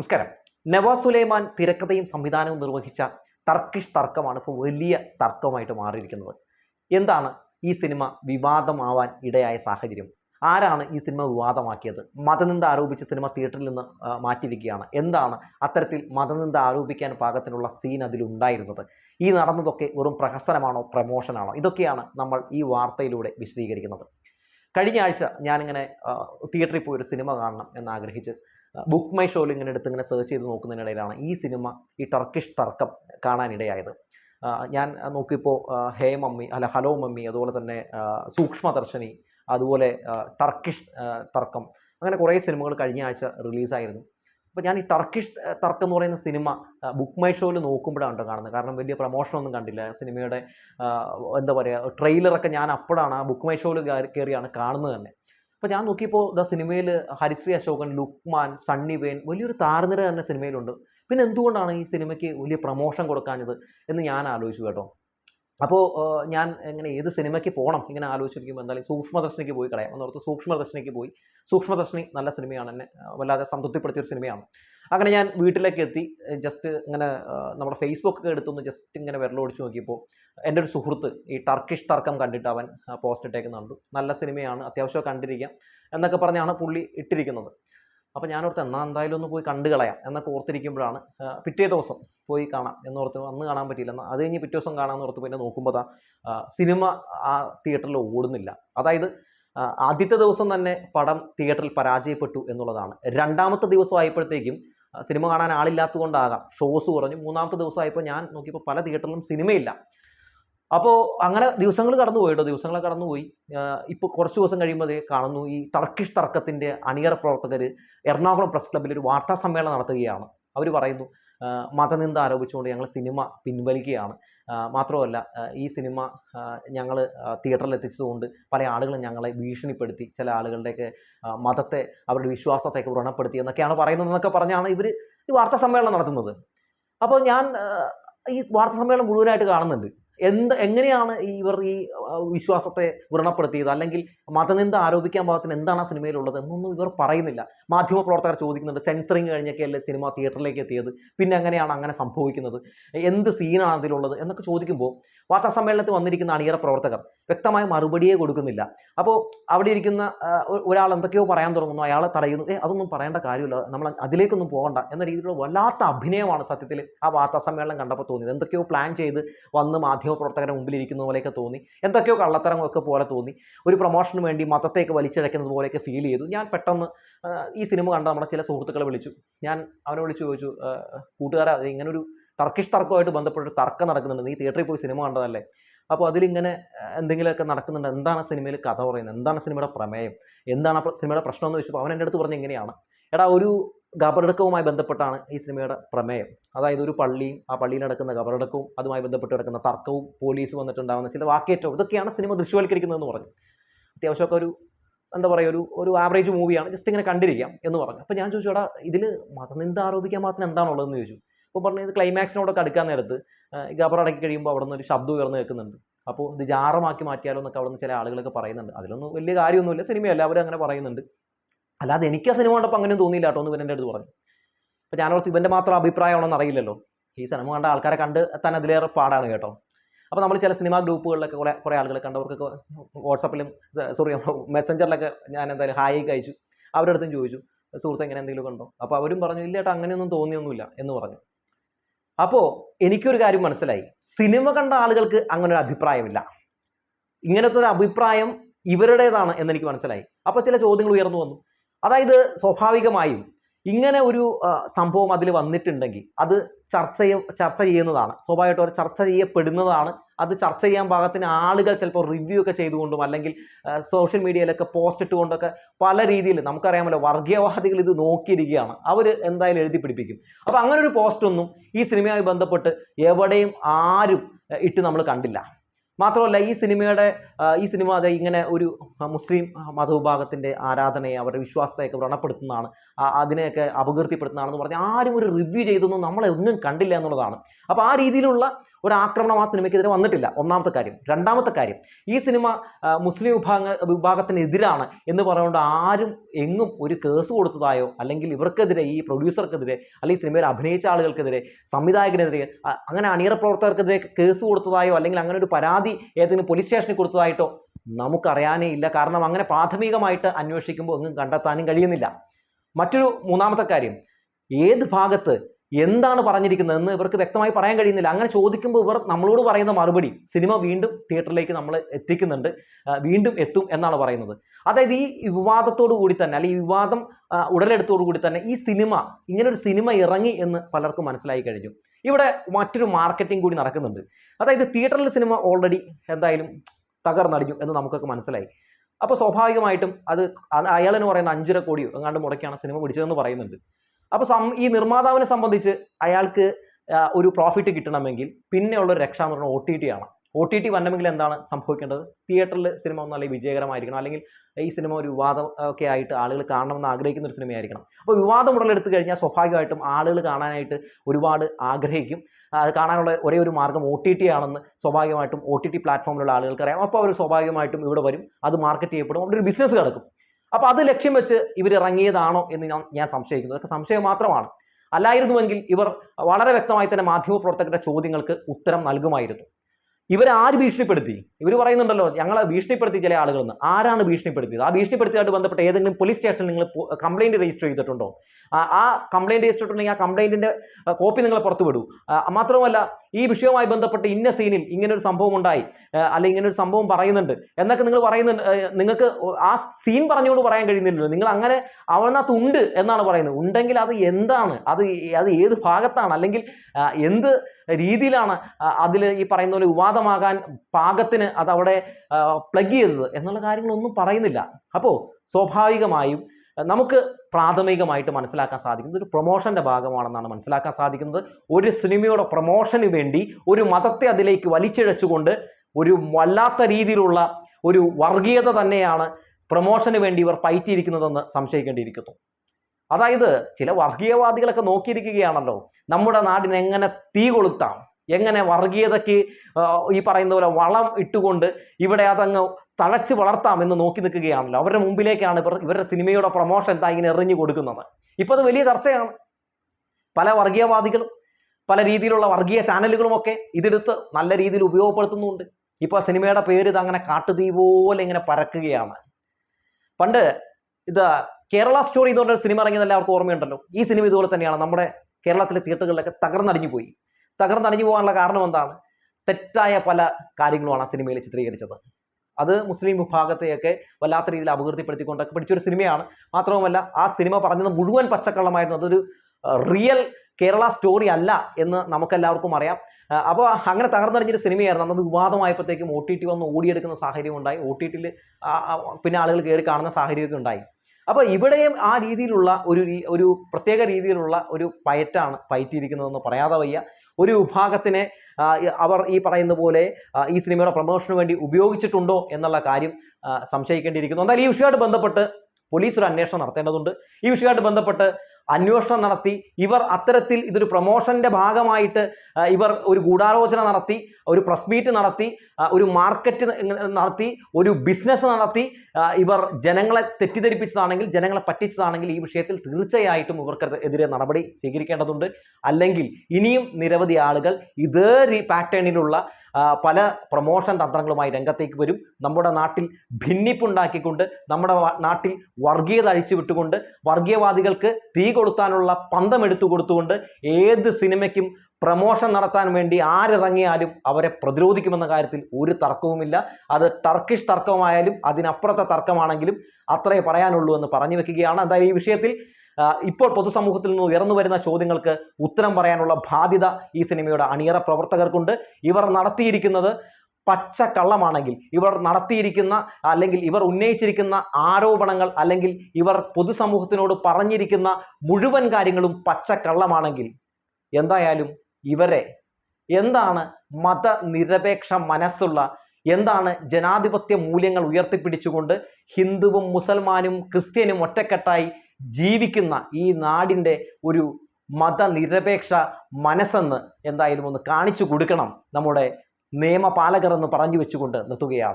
നമസ്കാരം. നവാസ് സുലൈമാൻ തിരക്കഥയും സംവിധാനവും നിർവഹിച്ച തർക്കിഷ് തർക്കമാണ് ഇപ്പോൾ വലിയ തർക്കമായിട്ട് മാറിയിരിക്കുന്നത്. എന്താണ് ഈ സിനിമ വിവാദമാവാൻ ഇടയായ സാഹചര്യം? ആരാണ് ഈ സിനിമ വിവാദമാക്കിയത്? മതനിന്ദ ആരോപിച്ച സിനിമ തിയേറ്ററിൽ നിന്ന് മാറ്റിയിരിക്കുകയാണ് എന്താണ് അത്തരത്തിൽ മതനിന്ദ ആരോപിക്കാൻ പാകത്തിനുള്ള സീൻ അതിലുണ്ടായിരുന്നത് ഈ നടന്നതൊക്കെ വെറും പ്രഹസനമാണോ പ്രമോഷനാണോ? ഇതൊക്കെയാണ് നമ്മൾ ഈ വാർത്തയിലൂടെ വിശദീകരിക്കുന്നത്. കഴിഞ്ഞ ആഴ്ച ഞാനിങ്ങനെ തിയേറ്ററിൽ പോയി ഒരു സിനിമ കാണണം എന്ന് ആഗ്രഹിച്ച് ബുക്ക് മൈ ഷോയിൽ ഇങ്ങനെ എടുത്ത് ഇങ്ങനെ സെർച്ച് ചെയ്ത് നോക്കുന്നതിനിടയിലാണ് ഈ സിനിമ ഈ ടർക്കിഷ് തർക്കം കാണാനിടയായത്. ഞാൻ നോക്കിയപ്പോൾ ഹേ മമ്മി അല്ല ഹലോ മമ്മി അതുപോലെ തന്നെ സൂക്ഷ്മ സൂക്ഷ്മദർശിനി അതുപോലെ ടർക്കിഷ് തർക്കം അങ്ങനെ കുറേ സിനിമകൾ കഴിഞ്ഞ ആഴ്ച റിലീസായിരുന്നു. അപ്പോൾ ഞാൻ ഈ ടർക്കിഷ് തർക്കം എന്ന് പറയുന്ന സിനിമ ബുക്ക് മൈ ഷോയിൽ നോക്കുമ്പോഴാണ് കേട്ടോ കാണുന്നത്. കാരണം വലിയ പ്രൊമോഷനൊന്നും കണ്ടില്ല. സിനിമയുടെ എന്താ പറയുക ട്രെയിലറൊക്കെ ഞാൻ അപ്പോഴാണ് ആ ബുക്ക് മൈ ഷോയിൽ കയറിയാണ് കാണുന്നത് തന്നെ. അപ്പോൾ ഞാൻ നോക്കിയപ്പോൾ ദ സിനിമയിൽ ഹരിശ്രീ അശോകൻ ലുക്മാൻ സണ്ണി വേൻ വലിയൊരു താരനിര തന്നെ സിനിമയിലുണ്ട്. പിന്നെ എന്തുകൊണ്ടാണ് ഈ സിനിമയ്ക്ക് വലിയ പ്രൊമോഷൻ കൊടുക്കാഞ്ഞത് എന്ന് ഞാൻ ആലോചിച്ചു കേട്ടോ. അപ്പോൾ ഞാൻ എങ്ങനെ ഏത് സിനിമയ്ക്ക് പോകണം ഇങ്ങനെ ആലോചിച്ചിരിക്കുമ്പോൾ എന്തായാലും സൂക്ഷ്മദർശനിക്ക് പോയി കളയാം. എന്നോർത്ത് സൂക്ഷ്മദർശനിക്ക് പോയി. സൂക്ഷ്മദർശിനി നല്ല സിനിമയാണ് എന്നെ വല്ലാതെ സംതൃപ്തിപ്പെടുത്തിയ ഒരു സിനിമയാണ്. അങ്ങനെ ഞാൻ വീട്ടിലേക്ക് എത്തി ജസ്റ്റ് ഇങ്ങനെ നമ്മുടെ ഫേസ്ബുക്ക് ഒക്കെ എടുത്തൊന്ന് ജസ്റ്റ് ഇങ്ങനെ വിരലോടിച്ച് നോക്കിയപ്പോൾ എന്റെ ഒരു സുഹൃത്ത് ഈ ടർക്കിഷ് തർക്കം കണ്ടിട്ട് അവൻ പോസ്റ്റ് ഇട്ടേക്ക് നല്ല സിനിമയാണ് അത്യാവശ്യം കണ്ടിരിക്കാം എന്നൊക്കെ പറഞ്ഞാണ് പുള്ളി ഇട്ടിരിക്കുന്നത്. അപ്പോൾ ഞാനോർത്ത് എന്നാൽ എന്തായാലും ഒന്ന് പോയി കണ്ടു കളയാം എന്നൊക്കെ ഓർത്തിരിക്കുമ്പോഴാണ് പിറ്റേ ദിവസം പോയി കാണാം എന്നോർത്ത് അന്ന് കാണാൻ പറ്റിയില്ല എന്നാൽ അത് കഴിഞ്ഞ് പിറ്റേ ദിവസം കാണാമെന്ന് ഓർത്ത് പിന്നെ നോക്കുമ്പോൾ സിനിമ ആ തിയേറ്ററിൽ ഓടുന്നില്ല. അതായത് ആദ്യത്തെ ദിവസം തന്നെ പടം തിയേറ്ററിൽ പരാജയപ്പെട്ടു എന്നുള്ളതാണ്. രണ്ടാമത്തെ ദിവസം ആയപ്പോഴത്തേക്കും ആ, സിനിമ കാണാൻ ആളില്ലാത്തതുകൊണ്ടാകാം. ഷോസ് കുറഞ്ഞു. മൂന്നാമത്തെ ദിവസമായപ്പോൾ ഞാൻ നോക്കിയപ്പോൾ പല തിയേറ്ററിലും സിനിമയില്ല. അപ്പോൾ അങ്ങനെ ദിവസങ്ങൾ കടന്നു പോയിട്ടോ ദിവസങ്ങൾ കടന്നുപോയി ഇപ്പോൾ കുറച്ച് ദിവസം കഴിയുമ്പോൾ കാണുന്നു ഈ ടർക്കിഷ് തർക്കത്തിന്റെ അണിയറ പ്രവർത്തകർ എറണാകുളം പ്രസ് ക്ലബ്ബിൽ ഒരു വാർത്താ സമ്മേളനം നടത്തുകയാണ്. അവർ പറയുന്നു മതനിന്ദ ആരോപിച്ചുകൊണ്ട് ഞങ്ങൾ സിനിമ പിൻവലിക്കുകയാണ്. മാത്രമല്ല ഈ സിനിമ ഞങ്ങൾ തിയേറ്ററിൽ എത്തിച്ചതുകൊണ്ട് പല ആളുകളും ഞങ്ങളെ ഭീഷണിപ്പെടുത്തി ചില ആളുകളുടെയൊക്കെ മതത്തെ അവരുടെ വിശ്വാസത്തെയൊക്കെ വ്രണപ്പെടുത്തി എന്നൊക്കെയാണ് പറയുന്നതെന്നൊക്കെ പറഞ്ഞാണ് ഇവർ ഈ വാർത്താ സമ്മേളനം നടത്തുന്നത്. അപ്പോൾ ഞാൻ ഈ വാർത്താ സമ്മേളനം മുഴുവനായിട്ട് കാണുന്നുണ്ട്. എന്ത് എങ്ങനെയാണ് ഇവർ ഈ വിശ്വാസത്തെ വ്രണപ്പെടുത്തിയത്? അല്ലെങ്കിൽ മതനിന്ദ ആരോപിക്കാൻ പാകത്തിന് എന്താണ് ആ സിനിമയിലുള്ളത് എന്നൊന്നും ഇവർ പറയുന്നില്ല. മാധ്യമ പ്രവർത്തകർ ചോദിക്കുന്നുണ്ട് സെൻസറിങ് കഴിഞ്ഞൊക്കെയല്ലേ സിനിമ തിയേറ്ററിലേക്ക് എത്തിയത്? പിന്നെ എങ്ങനെയാണ് അങ്ങനെ സംഭവിക്കുന്നത്? എന്ത് സീനാണ് അതിലുള്ളത് എന്നൊക്കെ ചോദിക്കുമ്പോൾ വാർത്താ സമ്മേളനത്തിൽ വന്നിരിക്കുന്ന അണിയറ പ്രവർത്തകർ വ്യക്തമായ മറുപടിയെ കൊടുക്കുന്നില്ല. അപ്പോൾ അവിടെ ഇരിക്കുന്ന ഒരാൾ എന്തൊക്കെയോ പറയാൻ തുടങ്ങുന്നു. അയാൾ തടയുന്നു. ഏ അതൊന്നും പറയേണ്ട കാര്യമില്ല. നമ്മൾ അതിലേക്കൊന്നും പോകണ്ട. എന്ന രീതിയിലുള്ള വല്ലാത്ത അഭിനയമാണ് സത്യത്തിൽ ആ വാർത്താ സമ്മേളനം കണ്ടപ്പോൾ തോന്നിയത്. എന്തൊക്കെയോ പ്ലാൻ ചെയ്ത് വന്ന് മാധ്യമപ്രവർത്തകരുടെ മുമ്പിൽ ഇരിക്കുന്ന പോലെയൊക്കെ തോന്നി. എന്തൊക്കെയോ കള്ളത്തരങ്ങളൊക്കെ പോലെ തോന്നി. ഒരു പ്രൊമോഷന് വേണ്ടി മതത്തേക്ക് വലിച്ചിഴക്കുന്നത് പോലെയൊക്കെ ഫീൽ ചെയ്തു. ഞാൻ പെട്ടെന്ന് ഈ സിനിമ കണ്ട നമ്മുടെ ചില സുഹൃത്തുക്കളെ വിളിച്ചു. ഞാൻ അവനെ വിളിച്ചു ചോദിച്ചു കൂട്ടുകാരെ ഇങ്ങനൊരു ടർക്കിഷ് തർക്കമായിട്ട് ബന്ധപ്പെട്ടൊരു തർക്കം നടക്കുന്നുണ്ട്. നീ തിയേറ്ററിൽ പോയി സിനിമ കണ്ടതല്ലേ? അപ്പോൾ അതിലിങ്ങനെ എന്തെങ്കിലുമൊക്കെ നടക്കുന്നുണ്ട്. എന്താണ് സിനിമയിൽ കഥ പറയുന്നത്? എന്താണ് സിനിമയുടെ പ്രമേയം? എന്താണ് സിനിമയുടെ പ്രശ്നം എന്ന് ചോദിച്ചപ്പോൾ അവൻ എന്റെ അടുത്ത് പറഞ്ഞ ഇങ്ങനെയാണ്. എടാ ഒരു ഖബറടക്കവുമായി ബന്ധപ്പെട്ടാണ് ഈ സിനിമയുടെ പ്രമേയം. അതായത് ഒരു പള്ളിയും ആ പള്ളിയിൽ നടക്കുന്ന ഖബറടക്കവും അതുമായി ബന്ധപ്പെട്ട് കിടക്കുന്ന തർക്കവും പോലീസ് വന്നിട്ടുണ്ടാകുന്ന ചില വാക്കേറ്റവും ഇതൊക്കെയാണ് സിനിമ ദൃശ്യവൽക്കരിക്കുന്നതെന്ന് പറഞ്ഞു. അത്യാവശ്യമൊക്കെ ഒരു എന്താ പറയുക ഒരു ഒരു ആവറേജ് മൂവിയാണ് ജസ്റ്റ് ഇങ്ങനെ കണ്ടിരിക്കാം എന്ന് പറഞ്ഞു. അപ്പോൾ ഞാൻ ചോദിച്ചു എടാ ഇതിൽ മതനിന്ദ ആരോപിക്കാൻ മാത്രം എന്താണുള്ളതെന്ന് ചോദിച്ചു. അപ്പോൾ പറഞ്ഞു ഇത് ക്ലൈമാക്സിനോടൊക്കെ അടുക്കാൻ നേരത്ത് അടക്കി കഴിയുമ്പോൾ അവിടെ നിന്ന് ഒരു ശബ്ദം ഉയർന്നു കേൾക്കുന്നുണ്ട്. അപ്പോൾ ഇത് ജാറമാക്കി മാറ്റിയാലോ എന്നൊക്കെ അവിടെ നിന്ന് ചില ആളുകളൊക്കെ പറയുന്നുണ്ട്. അതിലൊന്നും വലിയ കാര്യമൊന്നുമില്ല. സിനിമയല്ല. അവരങ്ങനെ പറയുന്നുണ്ട്. അല്ലാതെ എനിക്ക് ആ സിനിമ കണ്ടപ്പോൾ അങ്ങനെയും തോന്നിയില്ല കേട്ടോ എന്ന് ഇവന്റെ അടുത്ത് പറഞ്ഞു. അപ്പോൾ ഞാനോർത്ത് ഇവന്റെ മാത്രം അഭിപ്രായമാണോന്ന് അറിയില്ലല്ലോ. ഈ സിനിമ കണ്ട ആൾക്കാരെ കണ്ട് തന്നെ അതിലേറെ പാടാണ് കേട്ടോ. അപ്പോൾ നമ്മൾ ചില സിനിമാ ഗ്രൂപ്പുകളിലൊക്കെ കുറേ കുറേ ആളുകളെ കണ്ടവർക്കൊക്കെ വാട്സപ്പിലും സോറി മെസ്സഞ്ചറിലൊക്കെ ഞാൻ എന്തായാലും ഹായ് കഴിച്ചു അവരുടെ അടുത്തും ചോദിച്ചു സുഹൃത്ത് എങ്ങനെ എന്തെങ്കിലും കണ്ടോ അപ്പോൾ അവരും പറഞ്ഞു ഇല്ല ഏട്ടാ അങ്ങനെയൊന്നും തോന്നിയൊന്നുമില്ല എന്ന് പറഞ്ഞു. അപ്പോൾ എനിക്കൊരു കാര്യം മനസ്സിലായി. സിനിമ കണ്ട ആളുകൾക്ക് അങ്ങനെ ഒരു അഭിപ്രായമില്ല. ഇങ്ങനത്തെ ഒരു അഭിപ്രായം ഇവരുടേതാണ് എന്നെനിക്ക് മനസ്സിലായി. അപ്പോൾ ചില ചോദ്യങ്ങൾ ഉയർന്നു വന്നു. അതായത് സ്വാഭാവികമായും ഇങ്ങനെ ഒരു സംഭവം അതിൽ വന്നിട്ടുണ്ടെങ്കിൽ അത് ചർച്ച ചർച്ച ചെയ്യുന്നതാണ്. സ്വാഭാവികമായിട്ടും ഒരു ചർച്ച ചെയ്യപ്പെടുന്നതാണ്. അത് ചർച്ച ചെയ്യാൻ ഭാഗത്തിന് ആളുകൾ ചിലപ്പോൾ റിവ്യൂ ഒക്കെ ചെയ്തുകൊണ്ടും അല്ലെങ്കിൽ സോഷ്യൽ മീഡിയയിലൊക്കെ പോസ്റ്റ് ഇട്ടുകൊണ്ടൊക്കെ പല രീതിയിൽ നമുക്കറിയാമല്ലോ വർഗീയവാദികൾ ഇത് നോക്കിയിരിക്കുകയാണ്. അവർ എന്തായാലും എഴുതി പിടിപ്പിക്കും. അപ്പോൾ അങ്ങനെ ഒരു പോസ്റ്റ് ഒന്നും ഈ സിനിമയുമായി ബന്ധപ്പെട്ട് എവിടെയും ആരും ഇട്ട് നമ്മൾ കണ്ടില്ല. മാത്രമല്ല ഈ സിനിമയുടെ ഈ സിനിമ അത് ഇങ്ങനെ ഒരു മുസ്ലിം മതവിഭാഗത്തിന്റെ ആരാധനയെ അവരുടെ വിശ്വാസത്തെയൊക്കെ വ്രണപ്പെടുത്തുന്നതാണ്. അതിനെയൊക്കെ അപകീർത്തിപ്പെടുത്തുന്നതാണെന്ന് പറഞ്ഞ് ആരും ഒരു റിവ്യൂ ചെയ്തൊന്നും നമ്മളെ ഒന്നും കണ്ടില്ല എന്നുള്ളതാണ്. അപ്പോൾ ആ രീതിയിലുള്ള ഒരു ആക്രമണം ആ സിനിമയ്ക്കെതിരെ വന്നിട്ടില്ല. ഒന്നാമത്തെ കാര്യം. രണ്ടാമത്തെ കാര്യം ഈ സിനിമ മുസ്ലിം വിഭാഗ വിഭാഗത്തിനെതിരാണ് എന്ന് പറഞ്ഞുകൊണ്ട് ആരും എങ്ങും ഒരു കേസ് കൊടുത്തതായോ അല്ലെങ്കിൽ ഇവർക്കെതിരെ ഈ പ്രൊഡ്യൂസർക്കെതിരെ അല്ലെങ്കിൽ സിനിമയിൽ അഭിനയിച്ച ആളുകൾക്കെതിരെ സംവിധായകനെതിരെ അങ്ങനെ അണിയറ പ്രവർത്തകർക്കെതിരെ കേസ് കൊടുത്തതായോ അല്ലെങ്കിൽ അങ്ങനെ ഒരു പരാതി ഏതെങ്കിലും പോലീസ് സ്റ്റേഷനിൽ കൊടുത്തതായിട്ടോ നമുക്കറിയാനേ ഇല്ല. കാരണം അങ്ങനെ പ്രാഥമികമായിട്ട് അന്വേഷിക്കുമ്പോൾ ഒന്നും കണ്ടെത്താനും കഴിയുന്നില്ല. മറ്റൊരു മൂന്നാമത്തെ കാര്യം ഏത് ഭാഗത്ത് എന്താണ് പറഞ്ഞിരിക്കുന്നത് എന്ന് ഇവർക്ക് വ്യക്തമായി പറയാൻ കഴിയുന്നില്ല. അങ്ങനെ ചോദിക്കുമ്പോൾ ഇവർ നമ്മളോട് പറയുന്ന മറുപടി സിനിമ വീണ്ടും തിയേറ്ററിലേക്ക് നമ്മൾ എത്തിക്കുന്നുണ്ട്. വീണ്ടും എത്തും എന്നാണ് പറയുന്നത്. അതായത് ഈ വിവാദത്തോടു കൂടി തന്നെ അല്ലെങ്കിൽ വിവാദം ഉടലെടുത്തോടു കൂടി തന്നെ ഈ സിനിമ ഇങ്ങനൊരു സിനിമ ഇറങ്ങി എന്ന് പലർക്കും മനസ്സിലായി കഴിഞ്ഞു. ഇവിടെ മറ്റൊരു മാർക്കറ്റിംഗ് കൂടി നടക്കുന്നുണ്ട്. അതായത് തിയേറ്ററിൽ സിനിമ ഓൾറെഡി എന്തായാലും തകർന്നടിഞ്ഞു എന്ന് നമുക്കൊക്കെ മനസ്സിലായി. അപ്പോൾ സ്വാഭാവികമായിട്ടും അത് അയാളെന്ന് പറയുന്ന അഞ്ചര കോടിയോ എങ്ങാണ്ട് മുടക്കിയാണ് സിനിമ പിടിച്ചതെന്ന് പറയുന്നുണ്ട്. അപ്പോൾ ഈ നിർമ്മാതാവിനെ സംബന്ധിച്ച് അയാൾക്ക് ഒരു പ്രോഫിറ്റ് കിട്ടണമെങ്കിൽ പിന്നെയുള്ള ഒരു രക്ഷ എന്ന് പറഞ്ഞാൽ ഒ ടി ടി ആണ്. ഒ ടി ടി വരണമെങ്കിൽ എന്താണ് സംഭവിക്കേണ്ടത്? തിയേറ്ററിൽ സിനിമ ഒന്നും അല്ലെങ്കിൽ വിജയകരമായിരിക്കണം. അല്ലെങ്കിൽ ഈ സിനിമ ഒരു വിവാദം ഒക്കെ ആയിട്ട് ആളുകൾ കാണണമെന്ന് ആഗ്രഹിക്കുന്ന ഒരു സിനിമയായിരിക്കണം അപ്പോൾ വിവാദം ഉടലെടുത്ത് കഴിഞ്ഞാൽ സ്വാഭാവികമായിട്ടും ആളുകൾ കാണാനായിട്ട് ഒരുപാട് ആഗ്രഹിക്കും. അത് കാണാനുള്ള ഒരേ ഒരു മാർഗം ഒ ടി ടി ആണെന്ന് സ്വാഭാവികമായിട്ടും ഒ ടി ടി പ്ലാറ്റ്ഫോമിലുള്ള ആളുകൾക്ക് അറിയാം അപ്പോൾ അവർ സ്വാഭാവികമായിട്ടും ഇവിടെ വരും. അത് മാർക്കറ്റ് ചെയ്യപ്പെടും. അവിടെ ഒരു ബിസിനസ് കിടക്കും അപ്പോൾ അത് ലക്ഷ്യം വെച്ച് ഇവർ ഇറങ്ങിയതാണോ എന്ന് ഞാൻ ഞാൻ സംശയിക്കുന്നു. അതൊക്കെ സംശയം മാത്രമാണ്. അല്ലായിരുന്നുവെങ്കിൽ ഇവർ വളരെ വ്യക്തമായി തന്നെ മാധ്യമപ്രവർത്തകരുടെ ചോദ്യങ്ങൾക്ക് ഉത്തരം നൽകുമായിരുന്നു. ഇവരെ ആര് ഭീഷണിപ്പെടുത്തി? ഇവർ പറയുന്നുണ്ടല്ലോ ഞങ്ങളെ ഭീഷണിപ്പെടുത്തി ചില ആളുകളെന്ന് ആരാണ് ഭീഷണിപ്പെടുത്തിയത്? ആ ഭീഷണിപ്പെടുത്തിയായിട്ട് ബന്ധപ്പെട്ട് ഏതെങ്കിലും പോലീസ് സ്റ്റേഷനിൽ നിങ്ങൾ കംപ്ലൈന്റ് രജിസ്റ്റർ ചെയ്തിട്ടുണ്ടോ? ആ- കംപ്ലൈന്റ് രജിസ്റ്റർ ചെയ്തിട്ടുണ്ടെങ്കിൽ ആ കംപ്ലൈന്റിന്റെ കോപ്പി നിങ്ങൾ പുറത്തുവിടൂ. മാത്രമല്ല ഈ വിഷയവുമായി ബന്ധപ്പെട്ട് ഇന്ന സീനിൽ ഇങ്ങനെ ഒരു സംഭവം ഉണ്ടായി അല്ലെങ്കിൽ ഇങ്ങനെ ഒരു സംഭവം പറയുന്നുണ്ട് എന്നൊക്കെ നിങ്ങൾ പറയുന്നുണ്ട് നിങ്ങൾക്ക് ആ സീൻ പറഞ്ഞുകൊണ്ട് പറയാൻ കഴിയുന്നില്ലല്ലോ. നിങ്ങൾ അങ്ങനെ അവനകത്ത് ഉണ്ട് എന്നാണ് പറയുന്നത്. ഉണ്ടെങ്കിൽ അത് എന്താണ്? അത് അത് ഏത് ഭാഗത്താണ്? അല്ലെങ്കിൽ എന്ത് രീതിയിലാണ് അതിൽ ഈ പറയുന്ന പോലെ വിവാദമാകാൻ പാകത്തിന് അത് അവിടെ പ്ലഗ് ചെയ്തത്? എന്നുള്ള കാര്യങ്ങളൊന്നും പറയുന്നില്ല. അപ്പോൾ സ്വാഭാവികമായും നമുക്ക് പ്രാഥമികമായിട്ട് മനസ്സിലാക്കാൻ സാധിക്കുന്നത് ഒരു പ്രൊമോഷന്റെ ഭാഗമാണെന്നാണ് മനസ്സിലാക്കാൻ സാധിക്കുന്നത്. ഒരു സിനിമയുടെ പ്രൊമോഷന് വേണ്ടി ഒരു മതത്തെ അതിലേക്ക് വലിച്ചിഴച്ചുകൊണ്ട് ഒരു വല്ലാത്ത രീതിയിലുള്ള ഒരു വർഗീയത തന്നെയാണ് പ്രൊമോഷന് വേണ്ടി ഇവർ പയറ്റിയിരിക്കുന്നതെന്ന് സംശയിക്കേണ്ടിയിരിക്കുന്നു. അതായത് ചില വർഗീയവാദികളൊക്കെ നോക്കിയിരിക്കുകയാണല്ലോ. നമ്മുടെ നാടിനെ എങ്ങനെ തീ കൊളുത്താം? എങ്ങനെ വർഗീയതയ്ക്ക് ഈ പറയുന്ന പോലെ വളം ഇട്ടുകൊണ്ട് ഇവിടെ അതങ്ങ് തഴച്ച് വളർത്താം എന്ന് നോക്കി നിൽക്കുകയാണല്ലോ. അവരുടെ മുമ്പിലേക്കാണ് ഇവർ ഇവരുടെ സിനിമയുടെ പ്രൊമോഷൻ എന്താ ഇങ്ങനെ എറിഞ്ഞു കൊടുക്കുന്നത്. ഇപ്പോൾ അത് വലിയ ചർച്ചയാണ്. പല വർഗീയവാദികളും പല രീതിയിലുള്ള വർഗീയ ചാനലുകളുമൊക്കെ ഇതെടുത്ത് നല്ല രീതിയിൽ ഉപയോഗപ്പെടുത്തുന്നുണ്ട്. ഇപ്പോൾ സിനിമയുടെ പേര് ഇത് അങ്ങനെ കാട്ടുതീ പോലെ ഇങ്ങനെ പരക്കുകയാണ്. പണ്ട് ഇത് കേരള സ്റ്റോറി എന്ന് പറഞ്ഞൊരു സിനിമ ഇറങ്ങിയത് എല്ലാവർക്കും ഓർമ്മയുണ്ടല്ലോ. ഈ സിനിമ ഇതുപോലെ തന്നെയാണ്. നമ്മുടെ കേരളത്തിലെ തിയേറ്ററുകളിലൊക്കെ തകർന്നടിഞ്ഞു പോയി. തകർന്നടിഞ്ഞു പോകാനുള്ള കാരണം എന്താണ്? തെറ്റായ പല കാര്യങ്ങളുമാണ് ആ സിനിമയിൽ ചിത്രീകരിച്ചത്. അത് മുസ്ലിം വിഭാഗത്തെയൊക്കെ വല്ലാത്ത രീതിയിൽ അപകീർത്തിപ്പെടുത്തിക്കൊണ്ടൊക്കെ പിടിച്ചൊരു സിനിമയാണ്. മാത്രവുമല്ല ആ സിനിമ പറഞ്ഞത് മുഴുവൻ പച്ചക്കള്ളമായിരുന്നു. അതൊരു റിയൽ കേരള സ്റ്റോറി അല്ല എന്ന് നമുക്കെല്ലാവർക്കും അറിയാം. അപ്പോൾ അങ്ങനെ തകർന്നടിഞ്ഞൊരു സിനിമയായിരുന്നു. അന്നത് വിവാദമായപ്പോഴത്തേക്കും ഒ ടി ടി വന്ന് ഓടിയെടുക്കുന്ന സാഹചര്യം ഉണ്ടായി ഒ ടി ടിയിൽ പിന്നെ ആളുകൾ കയറി കാണുന്ന സാഹചര്യമൊക്കെ ഉണ്ടായി. അപ്പോൾ ഇവിടെയും ആ രീതിയിലുള്ള ഒരു ഒരു പ്രത്യേക രീതിയിലുള്ള ഒരു പയറ്റാണ് പയറ്റിയിരിക്കുന്നതെന്ന് പറയാതെ വയ്യ. ഒരു വിഭാഗത്തിനെ അവർ ഈ പറയുന്ന പോലെ ഈ സിനിമയുടെ പ്രൊമോഷന് വേണ്ടി ഉപയോഗിച്ചിട്ടുണ്ടോ എന്നുള്ള കാര്യം സംശയിക്കേണ്ടിയിരിക്കുന്നു. എന്നാൽ ഈ വിഷയമായിട്ട് ബന്ധപ്പെട്ട് പോലീസ് ഒരു അന്വേഷണം നടത്തേണ്ടതുണ്ട്. ഈ വിഷയമായിട്ട് ബന്ധപ്പെട്ട് അന്വേഷണം നടത്തി. ഇവർ അത്തരത്തിൽ ഇതൊരു പ്രൊമോഷന്റെ ഭാഗമായിട്ട് ഇവർ ഒരു ഗൂഢാലോചന നടത്തി ഒരു പ്രസ് മീറ്റ് നടത്തി ഒരു മാർക്കറ്റ് നടത്തി ഒരു ബിസിനസ് നടത്തി. ഇവർ ജനങ്ങളെ തെറ്റിദ്ധരിപ്പിച്ചതാണെങ്കിൽ ജനങ്ങളെ പറ്റിച്ചതാണെങ്കിൽ ഈ വിഷയത്തിൽ തീർച്ചയായിട്ടും ഇവർക്ക് എതിരെ നടപടി സ്വീകരിക്കേണ്ടതുണ്ട്. അല്ലെങ്കിൽ ഇനിയും നിരവധി ആളുകൾ ഇതേ പാറ്റേണിലുള്ള പല പ്രൊമോഷൻ തന്ത്രങ്ങളുമായി രംഗത്തേക്ക് വരും. നമ്മുടെ നാട്ടിൽ ഭിന്നിപ്പുണ്ടാക്കിക്കൊണ്ട് നമ്മുടെ നാട്ടിൽ വർഗീയത അഴിച്ചു വിട്ടുകൊണ്ട് വർഗീയവാദികൾക്ക് തീ കൊളുത്താനുള്ള പന്തം എടുത്തു കൊടുത്തുകൊണ്ട് ഏത് സിനിമയ്ക്കും പ്രമോഷൻ നടത്താൻ വേണ്ടി ആരിറങ്ങിയാലും അവരെ പ്രതിരോധിക്കുമെന്ന കാര്യത്തിൽ ഒരു തർക്കവുമില്ല. അത് ടർക്കിഷ് തർക്കമായാലും അതിനപ്പുറത്തെ തർക്കമാണെങ്കിലും അത്രേ പറയാനുള്ളൂ എന്ന് പറഞ്ഞു വെക്കുകയാണ്. എന്തായാലും ഈ വിഷയത്തിൽ ഇപ്പോൾ പൊതുസമൂഹത്തിൽ നിന്ന് ഉയർന്നു വരുന്ന ചോദ്യങ്ങൾക്ക് ഉത്തരം പറയാനുള്ള ബാധ്യത ഈ സിനിമയുടെ അണിയറ പ്രവർത്തകർക്കുണ്ട്. ഇവർ നടത്തിയിരിക്കുന്നത് പച്ച കള്ളമാണെങ്കിൽ ഇവർ നടത്തിയിരിക്കുന്ന അല്ലെങ്കിൽ ഇവർ ഉന്നയിച്ചിരിക്കുന്ന ആരോപണങ്ങൾ അല്ലെങ്കിൽ ഇവർ പൊതുസമൂഹത്തിനോട് പറഞ്ഞിരിക്കുന്ന മുഴുവൻ കാര്യങ്ങളും പച്ച കള്ളമാണെങ്കിൽ എന്തായാലും ഇവരെ എന്താണ് മതനിരപേക്ഷ മനസ്സുള്ള എന്താണ് ജനാധിപത്യ മൂല്യങ്ങൾ ഉയർത്തിപ്പിടിച്ചുകൊണ്ട് ഹിന്ദുവും മുസൽമാനും ക്രിസ്ത്യനും ഒറ്റക്കെട്ടായി ജീവിക്കുന്ന ഈ നാടിന്റെ ഒരു മതനിരപേക്ഷ മനസ്സെന്ന് എന്തായാലും ഒന്ന് കാണിച്ചു കൊടുക്കണം നമ്മുടെ നിയമപാലകർ എന്ന് പറഞ്ഞു വെച്ചുകൊണ്ട് നിർത്തുകയാണ്.